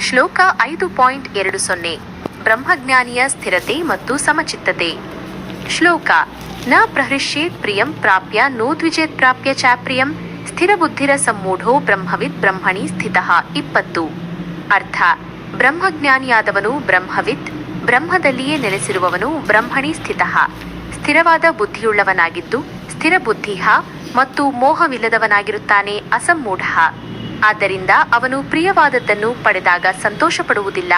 ಶ್ಲೋಕ ಐದು ಪಾಯಿಂಟ್ ಎರಡು ಸೊನ್ನೆ. ಬ್ರಹ್ಮಜ್ಞಾನಿಯ ಸ್ಥಿರತೆ ಮತ್ತು ಸಮಚಿತ್ತತೆ. ಶ್ಲೋಕ, ನ ಪ್ರಹೃಷ್ಯೇತ್ ಪ್ರಿಯಂ ಪ್ರಾಪ್ಯ ನೋದ್ವಿಜೇತ್ ಪ್ರಾಪ್ಯ ಚಾಪ್ರಿಯಂ ಪ್ರಿಯಂ ಸ್ಥಿರಬುದ್ಧಿರ ಸಮ್ಮೂಢೋ ಬ್ರಹ್ಮವಿದ್ ಬ್ರಹ್ಮಣಿ ಸ್ಥಿತಃ. ಇಪ್ಪತ್ತು. ಅರ್ಥ, ಬ್ರಹ್ಮಜ್ಞಾನಿಯಾದವನು ಬ್ರಹ್ಮವಿತ್, ಬ್ರಹ್ಮದಲ್ಲಿಯೇ ನೆಲೆಸಿರುವವನು ಬ್ರಹ್ಮಣಿ ಸ್ಥಿತಃ. ಸ್ಥಿರವಾದ ಬುದ್ಧಿಯುಳ್ಳವನಾಗಿದ್ದು ಸ್ಥಿರ ಬುದ್ಧಿಹ ಮತ್ತು ಮೋಹವಿಲ್ಲದವನಾಗಿರುತ್ತಾನೆ ಅಸಮ್ಮೂಢ. ಆದ್ದರಿಂದ ಅವನು ಪ್ರಿಯವಾದದ್ದನ್ನು ಪಡೆದಾಗ ಸಂತೋಷ ಪಡುವುದಿಲ್ಲ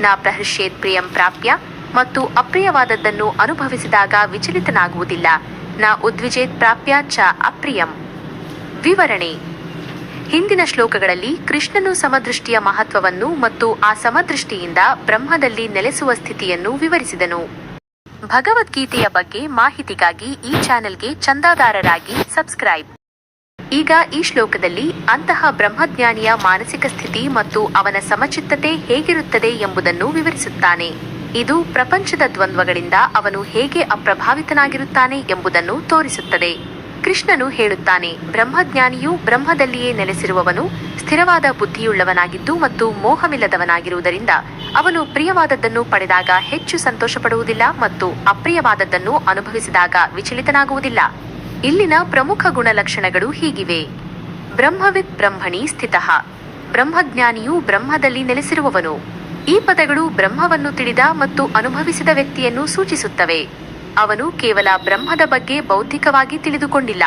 ನ ಪ್ರಹರ್ಷೇತ್ ಪ್ರಿಯಂ ಪ್ರಾಪ್ಯ ಮತ್ತು ಅಪ್ರಿಯವಾದದ್ದನ್ನು ಅನುಭವಿಸಿದಾಗ ವಿಚಲಿತನಾಗುವುದಿಲ್ಲ. ನಾ ಉದ್ವಿಜೇತ್ ಪ್ರಾಪ್ಯ ಚ ಅಪ್ರಿಯಂ. ವಿವರಣೆ. ಹಿಂದಿನ ಶ್ಲೋಕಗಳಲ್ಲಿ ಕೃಷ್ಣನು ಸಮದೃಷ್ಟಿಯ ಮಹತ್ವವನ್ನು ಮತ್ತು ಆ ಸಮದೃಷ್ಟಿಯಿಂದ ಬ್ರಹ್ಮದಲ್ಲಿ ನೆಲೆಸುವ ಸ್ಥಿತಿಯನ್ನು ವಿವರಿಸಿದನು. ಭಗವದ್ಗೀತೆಯ ಬಗ್ಗೆ ಮಾಹಿತಿಗಾಗಿ ಈ ಚಾನೆಲ್ಗೆ ಚಂದಾದಾರರಾಗಿ ಸಬ್ಸ್ಕ್ರೈಬ್. ಈಗ ಈ ಶ್ಲೋಕದಲ್ಲಿ ಅಂತಹ ಬ್ರಹ್ಮಜ್ಞಾನಿಯ ಮಾನಸಿಕ ಸ್ಥಿತಿ ಮತ್ತು ಅವನ ಸಮಚಿತ್ತತೆ ಹೇಗಿರುತ್ತದೆ ಎಂಬುದನ್ನು ವಿವರಿಸುತ್ತಾನೆ. ಇದು ಪ್ರಪಂಚದ ದ್ವಂದ್ವಗಳಿಂದ ಅವನು ಹೇಗೆ ಅಪ್ರಭಾವಿತನಾಗಿರುತ್ತಾನೆ ಎಂಬುದನ್ನು ತೋರಿಸುತ್ತದೆ. ಕೃಷ್ಣನು ಹೇಳುತ್ತಾನೆ, ಬ್ರಹ್ಮಜ್ಞಾನಿಯು ಬ್ರಹ್ಮದಲ್ಲಿಯೇ ನೆಲೆಸಿರುವವನು, ಸ್ಥಿರವಾದ ಬುದ್ಧಿಯುಳ್ಳವನಾಗಿದ್ದು ಮತ್ತು ಮೋಹವಿಲ್ಲದವನಾಗಿರುವುದರಿಂದ ಅವನು ಪ್ರಿಯವಾದದ್ದನ್ನು ಪಡೆದಾಗ ಹೆಚ್ಚು ಸಂತೋಷಪಡುವುದಿಲ್ಲ ಮತ್ತು ಅಪ್ರಿಯವಾದದ್ದನ್ನು ಅನುಭವಿಸಿದಾಗ ವಿಚಲಿತನಾಗುವುದಿಲ್ಲ. ಇಲ್ಲಿನ ಪ್ರಮುಖ ಗುಣಲಕ್ಷಣಗಳು ಹೀಗಿವೆ. ಬ್ರಹ್ಮವಿತ್ ಬ್ರಹ್ಮಣಿ ಸ್ಥಿತಃ. ಬ್ರಹ್ಮಜ್ಞಾನಿಯು ಬ್ರಹ್ಮದಲ್ಲಿ ನೆಲೆಸಿರುವವನು. ಈ ಪದಗಳು ಬ್ರಹ್ಮವನ್ನು ತಿಳಿದ ಮತ್ತು ಅನುಭವಿಸಿದ ವ್ಯಕ್ತಿಯನ್ನು ಸೂಚಿಸುತ್ತವೆ. ಅವನು ಕೇವಲ ಬ್ರಹ್ಮದ ಬಗ್ಗೆ ಬೌದ್ಧಿಕವಾಗಿ ತಿಳಿದುಕೊಂಡಿಲ್ಲ.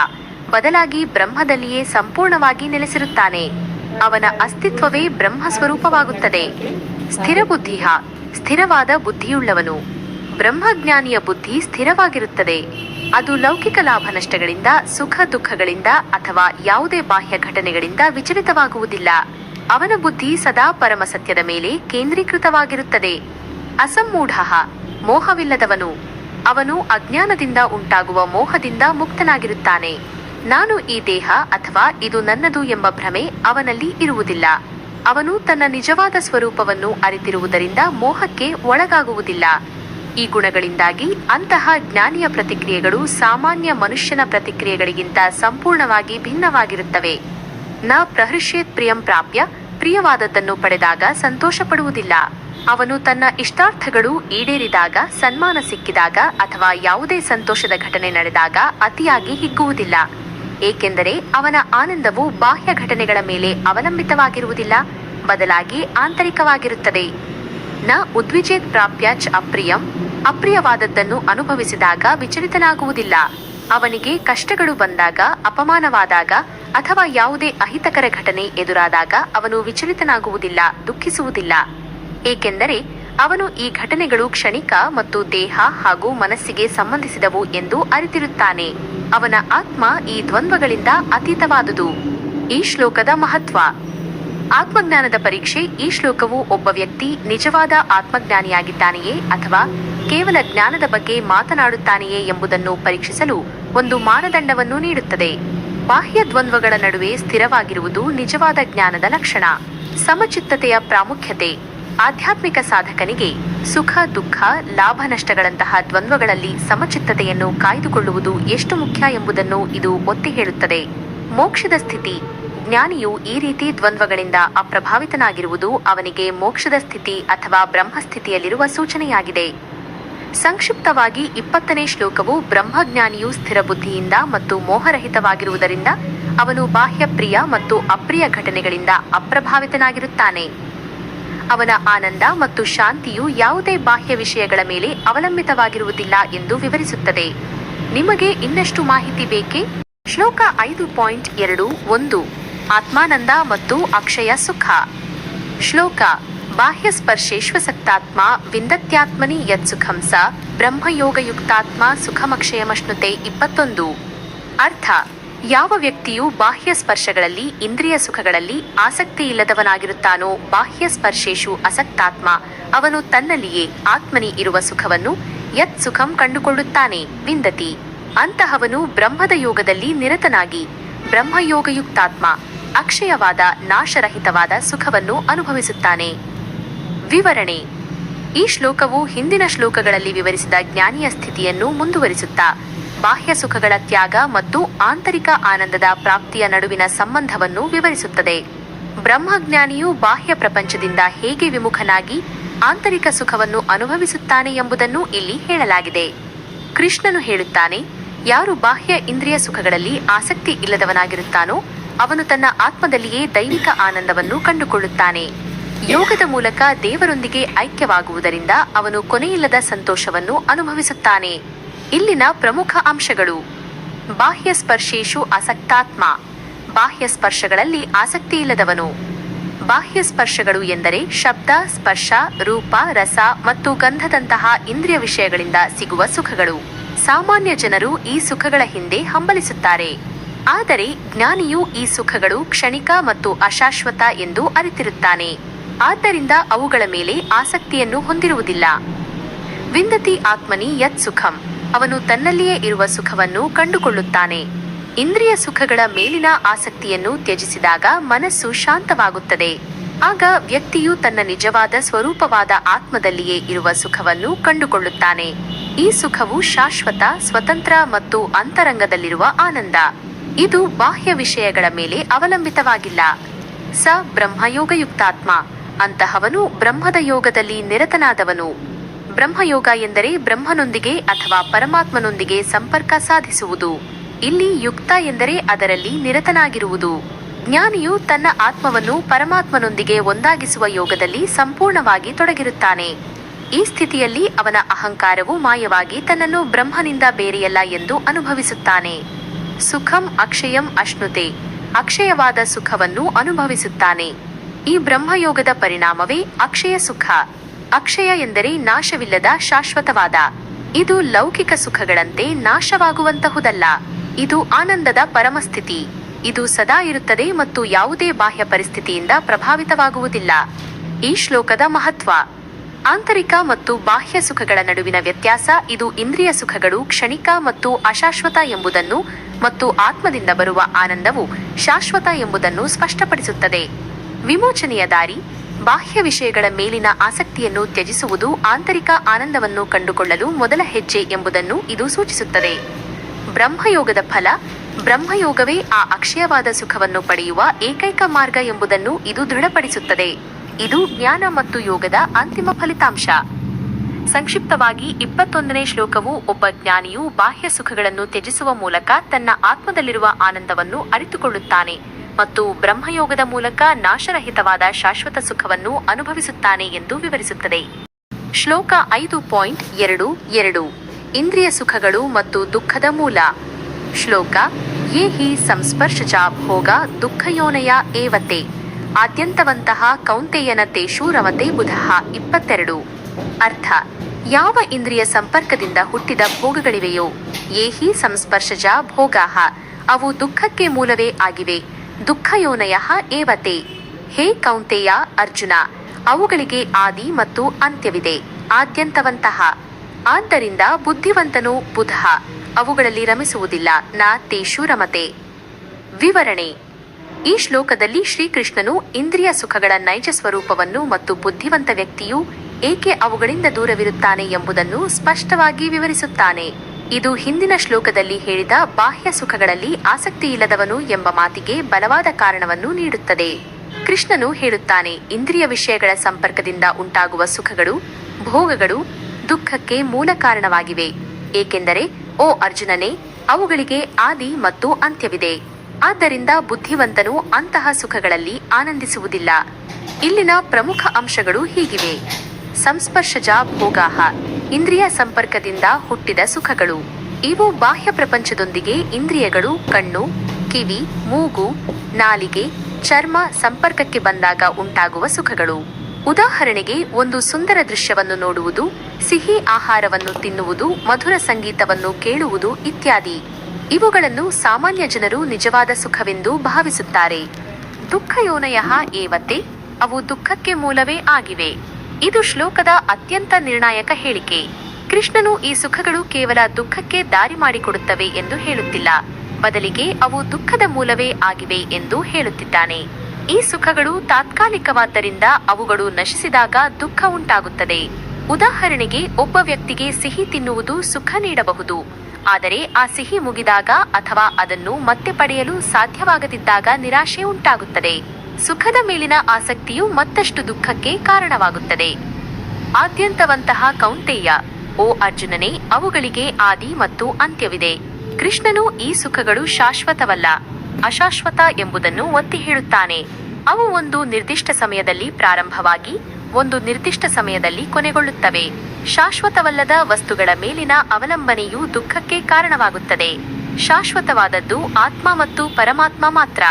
ಬದಲಾಗಿ ಬ್ರಹ್ಮದಲ್ಲಿಯೇ ಸಂಪೂರ್ಣವಾಗಿ ನೆಲೆಸಿರುತ್ತಾನೆ. ಅವನ ಅಸ್ತಿತ್ವವೇ ಬ್ರಹ್ಮ ಸ್ವರೂಪವಾಗುತ್ತದೆ ಸ್ಥಿರ ಬುದ್ಧಿಹ, ಸ್ಥಿರವಾದ ಬುದ್ಧಿಯುಳ್ಳವನು. ಬ್ರಹ್ಮಜ್ಞಾನಿಯ ಬುದ್ಧಿ ಸ್ಥಿರವಾಗಿರುತ್ತದೆ. ಅದು ಲೌಕಿಕ ಲಾಭ ನಷ್ಟಗಳಿಂದ, ಸುಖ ದುಃಖಗಳಿಂದ ಅಥವಾ ಯಾವುದೇ ಬಾಹ್ಯ ಘಟನೆಗಳಿಂದ ವಿಚಲಿತವಾಗುವುದಿಲ್ಲ. ಅವನ ಬುದ್ಧಿ ಸದಾ ಪರಮ ಸತ್ಯದ ಮೇಲೆ ಕೇಂದ್ರೀಕೃತವಾಗಿರುತ್ತದೆ. ಅಸಮ್ಮೂಢ, ಮೋಹವಿಲ್ಲದವನು. ಅವನು ಅಜ್ಞಾನದಿಂದ ಉಂಟಾಗುವ ಮೋಹದಿಂದ ಮುಕ್ತನಾಗಿರುತ್ತಾನೆ. ನಾನು ಈ ದೇಹ ಅಥವಾ ಇದು ನನ್ನದು ಎಂಬ ಭ್ರಮೆ ಅವನಲ್ಲಿ ಇರುವುದಿಲ್ಲ. ಅವನು ತನ್ನ ನಿಜವಾದ ಸ್ವರೂಪವನ್ನು ಅರಿತಿರುವುದರಿಂದ ಮೋಹಕ್ಕೆ ಒಳಗಾಗುವುದಿಲ್ಲ. ಈ ಗುಣಗಳಿಂದಾಗಿ ಅಂತಹ ಜ್ಞಾನಿಯ ಪ್ರತಿಕ್ರಿಯೆಗಳು ಸಾಮಾನ್ಯ ಮನುಷ್ಯನ ಪ್ರತಿಕ್ರಿಯೆಗಳಿಗಿಂತ ಸಂಪೂರ್ಣವಾಗಿ ಭಿನ್ನವಾಗಿರುತ್ತವೆ. ನ ಪ್ರಹೃಷ್ಯೇತ್ ಪ್ರಿಯಂ ಪ್ರಾಪ್ಯ, ಪ್ರಿಯವಾದದ್ದನ್ನು ಪಡೆದಾಗ ಸಂತೋಷ ಪಡುವುದಿಲ್ಲ ಅವನು ತನ್ನ ಇಷ್ಟಾರ್ಥಗಳು ಈಡೇರಿದಾಗ, ಸನ್ಮಾನ ಸಿಕ್ಕಿದಾಗ ಅಥವಾ ಯಾವುದೇ ಸಂತೋಷದ ಘಟನೆ ನಡೆದಾಗ ಅತಿಯಾಗಿ ಹಿಗ್ಗುವುದಿಲ್ಲ. ಏಕೆಂದರೆ ಅವನ ಆನಂದವು ಬಾಹ್ಯ ಘಟನೆಗಳ ಮೇಲೆ ಅವಲಂಬಿತವಾಗಿರುವುದಿಲ್ಲ, ಬದಲಾಗಿ ಆಂತರಿಕವಾಗಿರುತ್ತದೆ. ನ ಉದ್ವಿಜೇತ್ ಪ್ರಾಪ್ಯಾಚ್ ಅಪ್ರಿಯಂ, ಅಪ್ರಿಯವಾದದ್ದನ್ನು ಅನುಭವಿಸಿದಾಗ ವಿಚಲಿತನಾಗುವುದಿಲ್ಲ. ಅವನಿಗೆ ಕಷ್ಟಗಳು ಬಂದಾಗ, ಅಪಮಾನವಾದಾಗ ಅಥವಾ ಯಾವುದೇ ಅಹಿತಕರ ಘಟನೆ ಎದುರಾದಾಗ ಅವನು ವಿಚಲಿತನಾಗುವುದಿಲ್ಲ, ದುಃಖಿಸುವುದಿಲ್ಲ. ಏಕೆಂದರೆ ಅವನು ಈ ಘಟನೆಗಳು ಕ್ಷಣಿಕ ಮತ್ತು ದೇಹ ಹಾಗೂ ಮನಸ್ಸಿಗೆ ಸಂಬಂಧಿಸಿದವು ಎಂದು ಅರಿತಿರುತ್ತಾನೆ. ಅವನ ಆತ್ಮ ಈ ದ್ವಂದ್ವಗಳಿಂದ ಅತೀತವಾದುದು. ಈ ಶ್ಲೋಕದ ಮಹತ್ವ. ಆತ್ಮಜ್ಞಾನದ ಪರೀಕ್ಷೆ ಈ ಶ್ಲೋಕವು ಒಬ್ಬ ವ್ಯಕ್ತಿ ನಿಜವಾದ ಆತ್ಮಜ್ಞಾನಿಯಾಗಿದ್ದಾನೆಯೇ ಅಥವಾ ಕೇವಲ ಜ್ಞಾನದ ಬಗ್ಗೆ ಮಾತನಾಡುತ್ತಾನೆಯೇ ಎಂಬುದನ್ನು ಪರೀಕ್ಷಿಸಲು ಒಂದು ಮಾನದಂಡವನ್ನು ನೀಡುತ್ತದೆ. ಬಾಹ್ಯ ದ್ವಂದ್ವಗಳ ನಡುವೆ ಸ್ಥಿರವಾಗಿರುವುದು ನಿಜವಾದ ಜ್ಞಾನದ ಲಕ್ಷಣ. ಸಮಚಿತ್ತತೆಯ ಪ್ರಾಮುಖ್ಯತೆ. ಆಧ್ಯಾತ್ಮಿಕ ಸಾಧಕನಿಗೆ ಸುಖ, ದುಃಖ, ಲಾಭ ನಷ್ಟಗಳಂತಹ ದ್ವಂದ್ವಗಳಲ್ಲಿ ಸಮಚಿತ್ತತೆಯನ್ನು ಕಾಯ್ದುಕೊಳ್ಳುವುದು ಎಷ್ಟು ಮುಖ್ಯ ಎಂಬುದನ್ನು ಇದು ಒತ್ತಿ ಹೇಳುತ್ತದೆ. ಮೋಕ್ಷದ ಸ್ಥಿತಿ. ಜ್ಞಾನಿಯು ಈ ರೀತಿ ದ್ವಂದ್ವಗಳಿಂದ ಅಪ್ರಭಾವಿತನಾಗಿರುವುದು ಅವನಿಗೆ ಮೋಕ್ಷದ ಸ್ಥಿತಿ ಅಥವಾ ಬ್ರಹ್ಮಸ್ಥಿತಿಯಲ್ಲಿರುವ ಸೂಚನೆಯಾಗಿದೆ. ಸಂಕ್ಷಿಪ್ತವಾಗಿ ಇಪ್ಪತ್ತನೇ ಶ್ಲೋಕವು ಬ್ರಹ್ಮಜ್ಞಾನಿಯು ಸ್ಥಿರ ಬುದ್ಧಿಯಿಂದ ಮತ್ತು ಮೋಹರಹಿತವಾಗಿರುವುದರಿಂದ ಅವನು ಬಾಹ್ಯ ಪ್ರಿಯ ಮತ್ತು ಅಪ್ರಿಯ ಘಟನೆಗಳಿಂದ ಅಪ್ರಭಾವಿತನಾಗಿರುತ್ತಾನೆ. ಅವನ ಆನಂದ ಮತ್ತು ಶಾಂತಿಯು ಯಾವುದೇ ಬಾಹ್ಯ ವಿಷಯಗಳ ಮೇಲೆ ಅವಲಂಬಿತವಾಗಿರುವುದಿಲ್ಲ ಎಂದು ವಿವರಿಸುತ್ತದೆ. ನಿಮಗೆ ಇನ್ನಷ್ಟು ಮಾಹಿತಿ ಬೇಕೇ? ಶ್ಲೋಕ ಐದು ಪಾಯಿಂಟ್ ಎರಡು ಒಂದು. ಆತ್ಮಾನಂದ ಮತ್ತು ಅಕ್ಷಯ ಸುಖ. ಶ್ಲೋಕ, ಬಾಹ್ಯ ಸ್ಪರ್ಶೇಶ್ವಸಕ್ತಾತ್ಮ ವಿಂದತ್ಯಾತ್ಮನಿ ಯತ್ಸುಖಂ ಸ ಬ್ರಹ್ಮಯೋಗಯುಕ್ತಾತ್ಮ ಸುಖಮಕ್ಷಯಮಶ್ನುತೆ ಇಪ್ಪತ್ತೊಂದು. ಅರ್ಥ, ಯಾವ ವ್ಯಕ್ತಿಯು ಬಾಹ್ಯ ಸ್ಪರ್ಶಗಳಲ್ಲಿ, ಇಂದ್ರಿಯ ಸುಖಗಳಲ್ಲಿ ಆಸಕ್ತಿ ಇಲ್ಲದವನಾಗಿರುತ್ತಾನೋ ಬಾಹ್ಯ ಸ್ಪರ್ಶೇಶು ಅಸಕ್ತಾತ್ಮ, ಅವನು ತನ್ನಲ್ಲಿಯೇ ಆತ್ಮನಿ ಇರುವ ಸುಖವನ್ನು ಯತ್ ಸುಖಂ ಕಂಡುಕೊಳ್ಳುತ್ತಾನೆ, ವಿಂದತಿ. ಅಂತಹವನು ಬ್ರಹ್ಮದ ಯೋಗದಲ್ಲಿ ನಿರತನಾಗಿ ಬ್ರಹ್ಮಯೋಗಯುಕ್ತಾತ್ಮ ಅಕ್ಷಯವಾದ ನಾಶರಹಿತವಾದ ಸುಖವನ್ನು ಅನುಭವಿಸುತ್ತಾನೆ. ವಿವರಣೆ. ಈ ಶ್ಲೋಕವು ಹಿಂದಿನ ಶ್ಲೋಕಗಳಲ್ಲಿ ವಿವರಿಸಿದ ಜ್ಞಾನಿಯ ಸ್ಥಿತಿಯನ್ನು ಮುಂದುವರಿಸುತ್ತಾ, ಬಾಹ್ಯ ಸುಖಗಳ ತ್ಯಾಗ ಮತ್ತು ಆಂತರಿಕ ಆನಂದದ ಪ್ರಾಪ್ತಿಯ ನಡುವಿನ ಸಂಬಂಧವನ್ನು ವಿವರಿಸುತ್ತದೆ. ಬ್ರಹ್ಮಜ್ಞಾನಿಯು ಬಾಹ್ಯ ಪ್ರಪಂಚದಿಂದ ಹೇಗೆ ವಿಮುಖನಾಗಿ ಆಂತರಿಕ ಸುಖವನ್ನು ಅನುಭವಿಸುತ್ತಾನೆ ಎಂಬುದನ್ನು ಇಲ್ಲಿ ಹೇಳಲಾಗಿದೆ. ಕೃಷ್ಣನು ಹೇಳುತ್ತಾನೆ, ಯಾರು ಬಾಹ್ಯ ಇಂದ್ರಿಯ ಸುಖಗಳಲ್ಲಿ ಆಸಕ್ತಿ ಇಲ್ಲದವನಾಗಿರುತ್ತಾನೋ ಅವನು ತನ್ನ ಆತ್ಮದಲ್ಲಿಯೇ ದೈವಿಕ ಆನಂದವನ್ನು ಕಂಡುಕೊಳ್ಳುತ್ತಾನೆ. ಯೋಗದ ಮೂಲಕ ದೇವರೊಂದಿಗೆ ಐಕ್ಯವಾಗುವುದರಿಂದ ಅವನು ಕೊನೆಯಿಲ್ಲದ ಸಂತೋಷವನ್ನು ಅನುಭವಿಸುತ್ತಾನೆ. ಇಲ್ಲಿನ ಪ್ರಮುಖ ಅಂಶಗಳು. ಬಾಹ್ಯ ಸ್ಪರ್ಶೇಶು ಆಸಕ್ತಾತ್ಮ. ಬಾಹ್ಯ ಸ್ಪರ್ಶಗಳಲ್ಲಿ ಆಸಕ್ತಿ ಇಲ್ಲದವನು. ಬಾಹ್ಯ ಸ್ಪರ್ಶಗಳು ಎಂದರೆ ಶಬ್ದ, ಸ್ಪರ್ಶ, ರೂಪ, ರಸ ಮತ್ತು ಗಂಧದಂತಹ ಇಂದ್ರಿಯ ವಿಷಯಗಳಿಂದ ಸಿಗುವ ಸುಖಗಳು. ಸಾಮಾನ್ಯ ಜನರು ಈ ಸುಖಗಳ ಹಿಂದೆ ಹಂಬಲಿಸುತ್ತಾರೆ. ಆದರೆ ಜ್ಞಾನಿಯು ಈ ಸುಖಗಳು ಕ್ಷಣಿಕ ಮತ್ತು ಅಶಾಶ್ವತ ಎಂದು ಅರಿತಿರುತ್ತಾನೆ. ಆದ್ದರಿಂದ ಅವುಗಳ ಮೇಲೆ ಆಸಕ್ತಿಯನ್ನು ಹೊಂದಿರುವುದಿಲ್ಲ. ವಿಂದತಿ ಆತ್ಮನಿ ಯತ್ ಸುಖಂ. ಅವನು ತನ್ನಲ್ಲಿಯೇ ಇರುವ ಸುಖವನ್ನು ಕಂಡುಕೊಳ್ಳುತ್ತಾನೆ. ಇಂದ್ರಿಯ ಸುಖಗಳ ಮೇಲಿನ ಆಸಕ್ತಿಯನ್ನು ತ್ಯಜಿಸಿದಾಗ ಮನಸ್ಸು ಶಾಂತವಾಗುತ್ತದೆ. ಆಗ ವ್ಯಕ್ತಿಯು ತನ್ನ ನಿಜವಾದ ಸ್ವರೂಪವಾದ ಆತ್ಮದಲ್ಲಿಯೇ ಇರುವ ಸುಖವನ್ನು ಕಂಡುಕೊಳ್ಳುತ್ತಾನೆ. ಈ ಸುಖವು ಶಾಶ್ವತ, ಸ್ವತಂತ್ರ ಮತ್ತು ಅಂತರಂಗದಲ್ಲಿರುವ ಆನಂದ. ಇದು ಬಾಹ್ಯ ವಿಷಯಗಳ ಮೇಲೆ ಅವಲಂಬಿತವಾಗಿಲ್ಲ. ಸ ಬ್ರಹ್ಮಯೋಗಯುಕ್ತಾತ್ಮ. ಅಂತಹವನು ಬ್ರಹ್ಮದ ಯೋಗದಲ್ಲಿ ನಿರತನಾದವನು. ಬ್ರಹ್ಮಯೋಗ ಎಂದರೆ ಬ್ರಹ್ಮನೊಂದಿಗೆ ಅಥವಾ ಪರಮಾತ್ಮನೊಂದಿಗೆ ಸಂಪರ್ಕ ಸಾಧಿಸುವುದು. ಇಲ್ಲಿ ಯುಕ್ತ ಎಂದರೆ ಅದರಲ್ಲಿ ನಿರತನಾಗಿರುವುದು. ಜ್ಞಾನಿಯು ತನ್ನ ಆತ್ಮವನ್ನು ಪರಮಾತ್ಮನೊಂದಿಗೆ ಒಂದಾಗಿಸುವ ಯೋಗದಲ್ಲಿ ಸಂಪೂರ್ಣವಾಗಿ ತೊಡಗಿರುತ್ತಾನೆ. ಈ ಸ್ಥಿತಿಯಲ್ಲಿ ಅವನ ಅಹಂಕಾರವು ಮಾಯವಾಗಿ ತನ್ನನ್ನು ಬ್ರಹ್ಮನಿಂದ ಬೇರೆಯಲ್ಲ ಎಂದು ಅನುಭವಿಸುತ್ತಾನೆ. ಸುಖಂ ಅಕ್ಷಯಂ ಅಶ್ನುತೆ. ಅಕ್ಷಯವಾದ ಸುಖವನ್ನು ಅನುಭವಿಸುತ್ತಾನೆ. ಈ ಬ್ರಹ್ಮಯೋಗದ ಪರಿಣಾಮವೇ ಅಕ್ಷಯ ಸುಖ. ಅಕ್ಷಯ ಎಂದರೆ ನಾಶವಿಲ್ಲದ ಶಾಶ್ವತವಾದ. ಇದು ಲೌಕಿಕ ಸುಖಗಳಂತೆ ನಾಶವಾಗುವಂತಹುದಲ್ಲ. ಇದು ಆನಂದದ ಪರಮಸ್ಥಿತಿ. ಇದು ಸದಾ ಇರುತ್ತದೆ ಮತ್ತು ಯಾವುದೇ ಬಾಹ್ಯ ಪರಿಸ್ಥಿತಿಯಿಂದ ಪ್ರಭಾವಿತವಾಗುವುದಿಲ್ಲ. ಈ ಶ್ಲೋಕದ ಮಹತ್ವ. ಆಂತರಿಕ ಮತ್ತು ಬಾಹ್ಯ ಸುಖಗಳ ನಡುವಿನ ವ್ಯತ್ಯಾಸ, ಇದು ಇಂದ್ರಿಯ ಸುಖಗಳು, ಕ್ಷಣಿಕ ಮತ್ತು ಅಶಾಶ್ವತ ಎಂಬುದನ್ನು ಮತ್ತು ಆತ್ಮದಿಂದ ಬರುವ ಆನಂದವು ಶಾಶ್ವತ ಎಂಬುದನ್ನು ಸ್ಪಷ್ಟಪಡಿಸುತ್ತದೆ. ವಿಮೋಚನೆಯ ದಾರಿ, ಬಾಹ್ಯ ವಿಷಯಗಳ ಮೇಲಿನ ಆಸಕ್ತಿಯನ್ನು ತ್ಯಜಿಸುವುದು ಆಂತರಿಕ ಆನಂದವನ್ನು ಕಂಡುಕೊಳ್ಳಲು ಮೊದಲ ಹೆಜ್ಜೆ ಎಂಬುದನ್ನು ಇದು ಸೂಚಿಸುತ್ತದೆ. ಬ್ರಹ್ಮಯೋಗದ ಫಲ, ಬ್ರಹ್ಮಯೋಗವೇ ಆ ಅಕ್ಷಯವಾದ ಸುಖವನ್ನು ಪಡೆಯುವ ಏಕೈಕ ಮಾರ್ಗ ಎಂಬುದನ್ನು ಇದು ದೃಢಪಡಿಸುತ್ತದೆ. ಇದು ಜ್ಞಾನ ಮತ್ತು ಯೋಗದ ಅಂತಿಮ ಫಲಿತಾಂಶ. ಸಂಕ್ಷಿಪ್ತವಾಗಿ ಇಪ್ಪತ್ತೊಂದನೇ ಶ್ಲೋಕವು ಒಬ್ಬ ಜ್ಞಾನಿಯು ಬಾಹ್ಯ ಸುಖಗಳನ್ನು ತ್ಯಜಿಸುವ ಮೂಲಕ ತನ್ನ ಆತ್ಮದಲ್ಲಿರುವ ಆನಂದವನ್ನು ಅರಿತುಕೊಳ್ಳುತ್ತಾನೆ ಮತ್ತು ಬ್ರಹ್ಮಯೋಗದ ಮೂಲಕ ನಾಶರಹಿತವಾದ ಶಾಶ್ವತ ಸುಖವನ್ನು ಅನುಭವಿಸುತ್ತಾನೆ ಎಂದು ವಿವರಿಸುತ್ತದೆ. ಶ್ಲೋಕ ಐದು ಪಾಯಿಂಟ್ ಎರಡು ಎರಡು. ಇಂದ್ರಿಯ ಸುಖಗಳು ಮತ್ತು ದುಃಖದ ಮೂಲ. ಶ್ಲೋಕ, ಯೇ ಹಿ ಸಂಸ್ಪರ್ಶಜ ಭೋಗ ದುಃಖಯೋನಯ ಏವತೆ. ಆದ್ಯಂತವಂತಹ ಕೌಂತೆಯನ ತೇಷು ಬುಧಃ ಇಪ್ಪತ್ತೆರಡು. ಅರ್ಥ, ಯಾವ ಇಂದ್ರಿಯ ಸಂಪರ್ಕದಿಂದ ಹುಟ್ಟಿದ ಭೋಗಗಳಿವೆಯೋ, ಏಹಿ ಸಂಸ್ಪರ್ಶಜ ಭೋಗಾಹ, ಅವು ದುಃಖಕ್ಕೆ ಮೂಲವೇ ಆಗಿವೆ, ದುಃಖಯೋನಯ ಏವತೆ. ಹೇ ಕೌಂತೆಯ ಅರ್ಜುನ, ಅವುಗಳಿಗೆ ಆದಿ ಮತ್ತು ಅಂತ್ಯವಿದೆ, ಆದ್ಯಂತವಂತಹ. ಆದ್ದರಿಂದ ಬುದ್ಧಿವಂತನು ಬುಧ, ಅವುಗಳಲ್ಲಿ ರಮಿಸುವುದಿಲ್ಲ, ನಾ ತೇಷು ರಮತೆ ವಿವರಣೆ ಈ ಶ್ಲೋಕದಲ್ಲಿ ಶ್ರೀಕೃಷ್ಣನು ಇಂದ್ರಿಯ ಸುಖಗಳ ನೈಜ ಸ್ವರೂಪವನ್ನು ಮತ್ತು ಬುದ್ಧಿವಂತ ವ್ಯಕ್ತಿಯು ಏಕೆ ಅವುಗಳಿಂದ ದೂರವಿರುತ್ತಾನೆ ಎಂಬುದನ್ನು ಸ್ಪಷ್ಟವಾಗಿ ವಿವರಿಸುತ್ತಾನೆ. ಇದು ಹಿಂದಿನ ಶ್ಲೋಕದಲ್ಲಿ ಹೇಳಿದ ಬಾಹ್ಯ ಸುಖಗಳಲ್ಲಿ ಆಸಕ್ತಿ ಇಲ್ಲದವನು ಎಂಬ ಮಾತಿಗೆ ಬಲವಾದ ಕಾರಣವನ್ನು ನೀಡುತ್ತದೆ. ಕೃಷ್ಣನು ಹೇಳುತ್ತಾನೆ, ಇಂದ್ರಿಯ ವಿಷಯಗಳ ಸಂಪರ್ಕದಿಂದ ಉಂಟಾಗುವ ಸುಖಗಳು, ಭೋಗಗಳು ದುಃಖಕ್ಕೆ ಮೂಲ ಕಾರಣವಾಗಿವೆ. ಏಕೆಂದರೆ, ಓ ಅರ್ಜುನನೇ, ಅವುಗಳಿಗೆ ಆದಿ ಮತ್ತು ಅಂತ್ಯವಿದೆ. ಆದ್ದರಿಂದ ಬುದ್ಧಿವಂತನು ಅಂತಹ ಸುಖಗಳಲ್ಲಿ ಆನಂದಿಸುವುದಿಲ್ಲ. ಇಲ್ಲಿನ ಪ್ರಮುಖ ಅಂಶಗಳು ಹೀಗಿವೆ. ಸಂಸ್ಪರ್ಶಜ ಭೋಗಾಹ, ಇಂದ್ರಿಯ ಸಂಪರ್ಕದಿಂದ ಹುಟ್ಟಿದ ಸುಖಗಳು. ಇವು ಬಾಹ್ಯ ಪ್ರಪಂಚದೊಂದಿಗೆ ಇಂದ್ರಿಯಗಳು ಕಣ್ಣು, ಕಿವಿ, ಮೂಗು, ನಾಲಿಗೆ, ಚರ್ಮ ಸಂಪರ್ಕಕ್ಕೆ ಬಂದಾಗ ಉಂಟಾಗುವ ಸುಖಗಳು. ಉದಾಹರಣೆಗೆ ಒಂದು ಸುಂದರ ದೃಶ್ಯವನ್ನು ನೋಡುವುದು, ಸಿಹಿ ಆಹಾರವನ್ನು ತಿನ್ನುವುದು, ಮಧುರ ಸಂಗೀತವನ್ನು ಕೇಳುವುದು ಇತ್ಯಾದಿ. ಇವುಗಳನ್ನು ಸಾಮಾನ್ಯ ಜನರು ನಿಜವಾದ ಸುಖವೆಂದು ಭಾವಿಸುತ್ತಾರೆ. ದುಃಖಯೋನಯ ಏವತ್ತೆ, ಅವು ದುಃಖಕ್ಕೆ ಮೂಲವೇ ಆಗಿವೆ. ಇದು ಶ್ಲೋಕದ ಅತ್ಯಂತ ನಿರ್ಣಾಯಕ ಹೇಳಿಕೆ. ಕೃಷ್ಣನು ಈ ಸುಖಗಳು ಕೇವಲ ದುಃಖಕ್ಕೆ ದಾರಿ ಮಾಡಿಕೊಡುತ್ತವೆ ಎಂದು ಹೇಳುತ್ತಿಲ್ಲ. ಬದಲಿಗೆ ಅವು ದುಃಖದ ಮೂಲವೇ ಆಗಿವೆ ಎಂದು ಹೇಳುತ್ತಿದ್ದಾನೆ. ಈ ಸುಖಗಳು ತಾತ್ಕಾಲಿಕವಾದ್ದರಿಂದ ಅವುಗಳು ನಶಿಸಿದಾಗ ದುಃಖ ಉಂಟಾಗುತ್ತದೆ. ಉದಾಹರಣೆಗೆ, ಒಬ್ಬ ವ್ಯಕ್ತಿಗೆ ಸಿಹಿ ತಿನ್ನುವುದು ಸುಖ ನೀಡಬಹುದು. ಆದರೆ ಆ ಸಿಹಿ ಮುಗಿದಾಗ ಅಥವಾ ಅದನ್ನು ಮತ್ತೆ ಪಡೆಯಲು ಸಾಧ್ಯವಾಗದಿದ್ದಾಗ ನಿರಾಶೆ ಉಂಟಾಗುತ್ತದೆ. ಸುಖದ ಮೇಲಿನ ಆಸಕ್ತಿಯು ಮತ್ತಷ್ಟು ದುಃಖಕ್ಕೆ ಕಾರಣವಾಗುತ್ತದೆ. ಆದ್ಯಂತವಂತಹ ಕೌಂಟೇಯ ಓ ಅರ್ಜುನನೇ, ಅವುಗಳಿಗೆ ಆದಿ ಮತ್ತು ಅಂತ್ಯವಿದೆ. ಕೃಷ್ಣನು ಈ ಸುಖಗಳು ಶಾಶ್ವತವಲ್ಲ, ಅಶಾಶ್ವತ ಎಂಬುದನ್ನು ಒತ್ತಿ ಹೇಳುತ್ತಾನೆ. ಅವು ಒಂದು ನಿರ್ದಿಷ್ಟ ಸಮಯದಲ್ಲಿ ಪ್ರಾರಂಭವಾಗಿ ಒಂದು ನಿರ್ದಿಷ್ಟ ಸಮಯದಲ್ಲಿ ಕೊನೆಗೊಳ್ಳುತ್ತವೆ. ಶಾಶ್ವತವಲ್ಲದ ವಸ್ತುಗಳ ಮೇಲಿನ ಅವಲಂಬನೆಯು ದುಃಖಕ್ಕೆ ಕಾರಣವಾಗುತ್ತದೆ. ಶಾಶ್ವತವಾದದ್ದು ಆತ್ಮ ಮತ್ತು ಪರಮಾತ್ಮ ಮಾತ್ರ.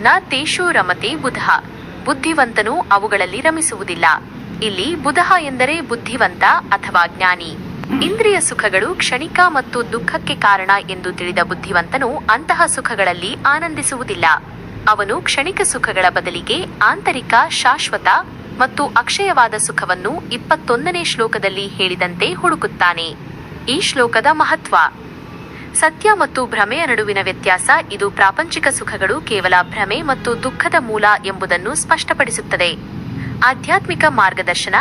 ನ ತೇಷು ರಮತೆ ಬುಧ. ಬುದ್ಧಿವಂತನು ಅವುಗಳಲ್ಲಿ ರಮಿಸುವುದಿಲ್ಲ. ಇಲ್ಲಿ ಬುಧ ಎಂದರೆ ಬುದ್ಧಿವಂತ ಅಥವಾ ಜ್ಞಾನಿ. ಇಂದ್ರಿಯ ಸುಖಗಳು ಕ್ಷಣಿಕ ಮತ್ತು ದುಃಖಕ್ಕೆ ಕಾರಣ ಎಂದು ತಿಳಿದ ಬುದ್ಧಿವಂತನು ಅಂತಹ ಸುಖಗಳಲ್ಲಿ ಆನಂದಿಸುವುದಿಲ್ಲ. ಅವನು ಕ್ಷಣಿಕ ಸುಖಗಳ ಬದಲಿಗೆ ಆಂತರಿಕ, ಶಾಶ್ವತ ಮತ್ತು ಅಕ್ಷಯವಾದ ಸುಖವನ್ನು ಇಪ್ಪತ್ತೊಂದನೇ ಶ್ಲೋಕದಲ್ಲಿ ಹೇಳಿದಂತೆ ಹುಡುಕುತ್ತಾನೆ. ಈ ಶ್ಲೋಕದ ಮಹತ್ವ. ಸತ್ಯ ಮತ್ತು ಭ್ರಮೆಯ ನಡುವಿನ ವ್ಯತ್ಯಾಸ ಇದು ಪ್ರಾಪಂಚಿಕ ಸುಖಗಳು ಕೇವಲ ಭ್ರಮೆ ಮತ್ತು ದುಃಖದ ಮೂಲ ಎಂಬುದನ್ನು ಸ್ಪಷ್ಟಪಡಿಸುತ್ತದೆ. ಆಧ್ಯಾತ್ಮಿಕ ಮಾರ್ಗದರ್ಶನ,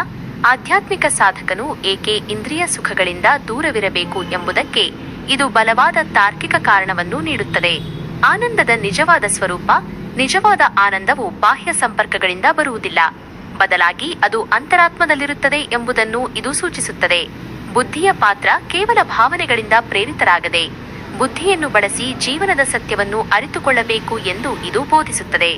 ಆಧ್ಯಾತ್ಮಿಕ ಸಾಧಕನು ಏಕೆ ಇಂದ್ರಿಯ ಸುಖಗಳಿಂದ ದೂರವಿರಬೇಕು ಎಂಬುದಕ್ಕೆ ಇದು ಬಲವಾದ ತಾರ್ಕಿಕ ಕಾರಣವನ್ನು ನೀಡುತ್ತದೆ. ಆನಂದದ ನಿಜವಾದ ಸ್ವರೂಪ, ನಿಜವಾದ ಆನಂದವು ಬಾಹ್ಯ ಸಂಪರ್ಕಗಳಿಂದ ಬರುವುದಿಲ್ಲ. ಬದಲಾಗಿ ಅದು ಅಂತರಾತ್ಮದಲ್ಲಿರುತ್ತದೆ ಎಂಬುದನ್ನು ಇದು ಸೂಚಿಸುತ್ತದೆ. ಬುದ್ಧಿಯ ಪಾತ್ರ ಕೇವಲ ಭಾವನೆಗಳಿಂದ ಪ್ರೇರಿತರಾಗದೆ, ಬುದ್ಧಿಯನ್ನು ಬಳಸಿ ಜೀವನದ ಸತ್ಯವನ್ನು ಅರಿತುಕೊಳ್ಳಬೇಕು ಎಂದು ಇದು ಬೋಧಿಸುತ್ತದೆ.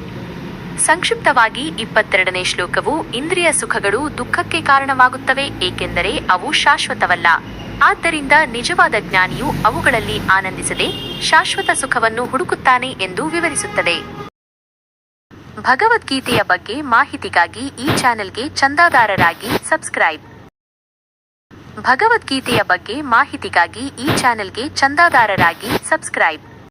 ಸಂಕ್ಷಿಪ್ತವಾಗಿ ಇಪ್ಪತ್ತೆರಡನೇ ಶ್ಲೋಕವು ಇಂದ್ರಿಯ ಸುಖಗಳು ದುಃಖಕ್ಕೆ ಕಾರಣವಾಗುತ್ತವೆ, ಏಕೆಂದರೆ ಅವು ಶಾಶ್ವತವಲ್ಲ. ಆದ್ದರಿಂದ ನಿಜವಾದ ಜ್ಞಾನಿಯು ಅವುಗಳಲ್ಲಿ ಆನಂದಿಸದೆ ಶಾಶ್ವತ ಸುಖವನ್ನು ಹುಡುಕುತ್ತಾನೆ ಎಂದು ವಿವರಿಸುತ್ತದೆ. ಭಗವದ್ಗೀತೆಯ ಬಗ್ಗೆ ಮಾಹಿತಿಗಾಗಿ ಈ ಚಾನೆಲ್ಗೆ ಚಂದಾದಾರರಾಗಿ ಸಬ್ಸ್ಕ್ರೈಬ್. ಭಗವದ್ಗೀತೆಯ ಬಗ್ಗೆ ಮಾಹಿತಿಗಾಗಿ ಈ ಚಾನೆಲ್ಗೆ ಚಂದಾದಾರರಾಗಿ ಸಬ್ಸ್ಕ್ರೈಬ್.